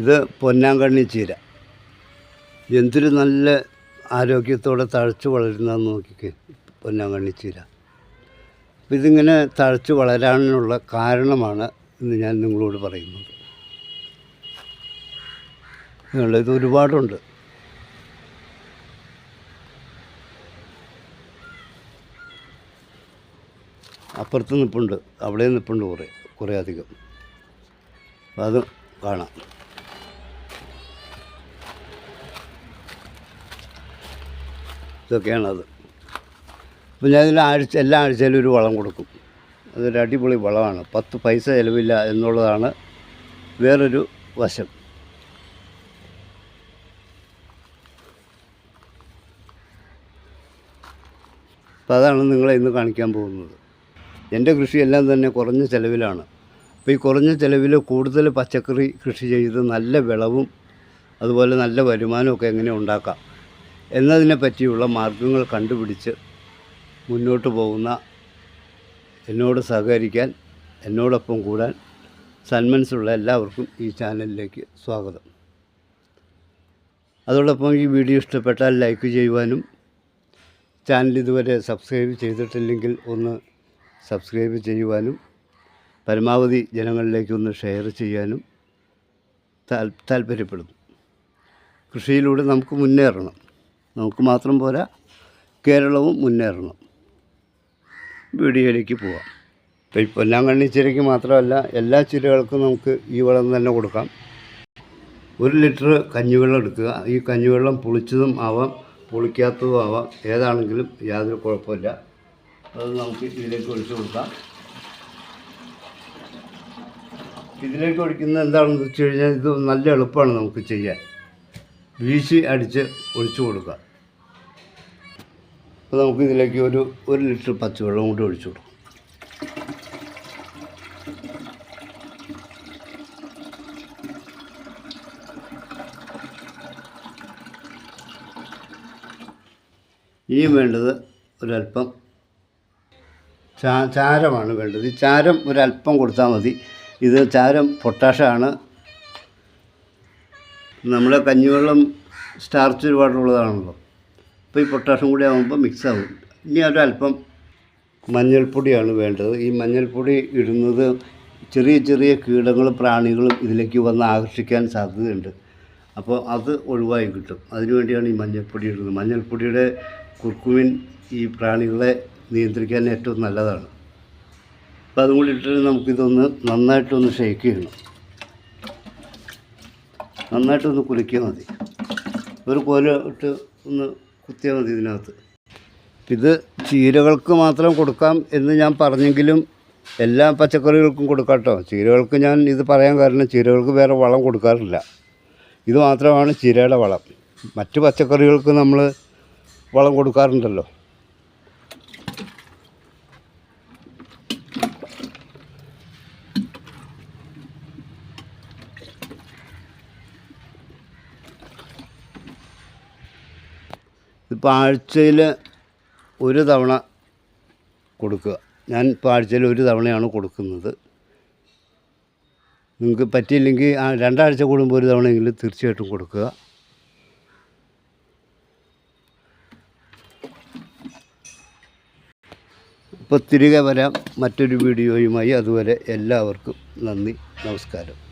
ഇത് പൊന്നാങ്കണ്ണി ചീര. എന്തൊരു നല്ല ആരോഗ്യത്തോടെ തഴച്ചു വളരുന്നതെന്ന് നോക്കിക്കേ പൊന്നാങ്കണ്ണി ചീര. അപ്പം ഇതിങ്ങനെ തഴച്ച് വളരാനുള്ള കാരണമാണ് ഇന്ന് ഞാൻ നിങ്ങളോട് പറയുന്നത്. ഇത് ഒരുപാടുണ്ട്. അപ്പുറത്ത് നിൽപ്പുണ്ട് അവിടെ നിൽപ്പുണ്ട് കുറേ കുറേ അധികം. അത് കാണാം. ഇതൊക്കെയാണത്. അപ്പം ഞാൻ ഇതിന് ആഴ്ച എല്ലാ ആഴ്ചയിലും ഒരു വളം കൊടുക്കും. അതൊരു അടിപൊളി വളമാണ്. പത്ത് പൈസ ചിലവില്ല എന്നുള്ളതാണ് വേറൊരു വശം. അപ്പം അതാണ് നിങ്ങളെ ഇന്ന് കാണിക്കാൻ പോകുന്നത്. എന്റെ കൃഷിയെല്ലാം തന്നെ കുറഞ്ഞ ചിലവിലാണ്. അപ്പോൾ ഈ കുറഞ്ഞ ചിലവിൽ കൂടുതൽ പച്ചക്കറി കൃഷി ചെയ്ത് നല്ല വിളവും അതുപോലെ നല്ല വരുമാനമൊക്കെ എങ്ങനെ ഉണ്ടാക്കാം? എന്നതിനെ പറ്റിയുള്ള മാർഗങ്ങൾ കണ്ടുപിടിച്ച് മുന്നോട്ട് പോകുന്ന എന്നോട് സഹകരിക്കാൻ എന്നോടൊപ്പം കൂടാൻ സന്മനസ്സുള്ള എല്ലാവർക്കും ഈ ചാനലിലേക്ക് സ്വാഗതം. അതോടൊപ്പം ഈ വീഡിയോ ഇഷ്ടപ്പെട്ടാൽ ലൈക്ക് ചെയ്യുവാനും ചാനൽ ഇതുവരെ സബ്സ്ക്രൈബ് ചെയ്തിട്ടില്ലെങ്കിൽ ഒന്ന് സബ്സ്ക്രൈബ് ചെയ്യുവാനും പരമാവധി ജനങ്ങളിലേക്ക് ഒന്ന് ഷെയർ ചെയ്യാനും താൽ താല്പര്യപ്പെടുന്നു കൃഷിയിലൂടെ നമുക്ക് മുന്നേറണം. നമുക്ക് മാത്രം പോരാ. കേരളവും മുന്നേറണം. വീഡിയോയിലേക്ക് പോവാം. ഇപ്പോൾ ഈ പൊന്നാങ്കണ്ണി ചിരയ്ക്ക് മാത്രമല്ല എല്ലാ ചിരകൾക്കും നമുക്ക് ഈ വെള്ളം തന്നെ കൊടുക്കാം. ഒരു ലിറ്റർ കഞ്ഞിവെള്ളം എടുക്കുക. ഈ കഞ്ഞിവെള്ളം പുളിച്ചതും ആവാം പുളിക്കാത്തതും ആവാം. ഏതാണെങ്കിലും യാതൊരു കുഴപ്പമില്ല. അത് നമുക്ക് ഇതിലേക്ക് ഒഴിച്ചു കൊടുക്കാം. ഇതിലേക്ക് ഒഴിക്കുന്നത് എന്താണെന്ന് വെച്ച് കഴിഞ്ഞാൽ ഇത് നല്ല എളുപ്പമാണ് നമുക്ക് ചെയ്യാൻ. വീശി അടിച്ച് ഒഴിച്ചു കൊടുക്കാം. അപ്പോൾ നമുക്ക് ഇതിലേക്ക് ഒരു ഒരു ലിറ്റർ പച്ചവെള്ളം കൂടി ഒഴിച്ചു കൊടുക്കും. ഇനിയും വേണ്ടത് ഒരല്പം ചാ ചാരമാണ് വേണ്ടത്. ഈ ചാരം ഒരല്പം കൊടുത്താൽ മതി. ഇത് ചാരം പൊട്ടാഷാണ്. നമ്മുടെ കഞ്ഞിവെള്ളം സ്റ്റാർച്ച് ഒരുപാടുള്ളതാണല്ലോ അപ്പോൾ ഈ പൊട്ടാഷും കൂടി ആകുമ്പോൾ മിക്സ് ആവും. ഇനി ഒരല്പം മഞ്ഞൾപ്പൊടിയാണ് വേണ്ടത്. ഈ മഞ്ഞൾപ്പൊടി ഇടുന്നത് ചെറിയ ചെറിയ കീടങ്ങളും പ്രാണികളും ഇതിലേക്ക് വന്ന് ആകർഷിക്കാൻ സാധ്യതയുണ്ട്. അപ്പോൾ അത് ഒഴിവായി കിട്ടും. അതിനുവേണ്ടിയാണ് ഈ മഞ്ഞൾപ്പൊടി ഇടുന്നത്. മഞ്ഞൾപ്പൊടിയുടെ കുർക്കുമിൻ ഈ പ്രാണികളെ നിയന്ത്രിക്കാൻ ഏറ്റവും നല്ലതാണ്. അപ്പോൾ അതും കൂടി ഇട്ടിട്ട് നമുക്കിതൊന്ന് നന്നായിട്ടൊന്ന് ഷേക്ക് ചെയ്യണം. നന്നായിട്ടൊന്ന് കുലുക്കിയാൽ മതി. ഒരു കോല ഇട്ട് ഒന്ന് കുത്തിയാൽ മതി ഇതിനകത്ത്. ഇത് ചീരകൾക്ക് മാത്രം കൊടുക്കാം എന്ന് ഞാൻ പറഞ്ഞെങ്കിലും എല്ലാ പച്ചക്കറികൾക്കും കൊടുക്കാം കേട്ടോ. ചീരകൾക്ക് ഞാൻ ഇത് പറയാൻ കാരണം ചീരകൾക്ക് വേറെ വളം കൊടുക്കാറില്ല. ഇത് മാത്രമാണ് ചീരയുടെ വളം. മറ്റു പച്ചക്കറികൾക്ക് നമ്മൾ വളം കൊടുക്കാറുണ്ടല്ലോ. ഇപ്പോൾ ആഴ്ചയിൽ ഒരു തവണ കൊടുക്കുക. ഞാൻ ഇപ്പോൾ ആഴ്ചയിൽ ഒരു തവണയാണ് കൊടുക്കുന്നത്. നിങ്ങൾക്ക് പറ്റിയില്ലെങ്കിൽ ആ രണ്ടാഴ്ച കൂടുമ്പോൾ ഒരു തവണയെങ്കിലും തീർച്ചയായിട്ടും കൊടുക്കുക. ഇപ്പോൾ തിരികെ വരാം. മറ്റൊരു വീഡിയോയുമായി അതുവരെ എല്ലാവർക്കും നന്ദി. നമസ്കാരം.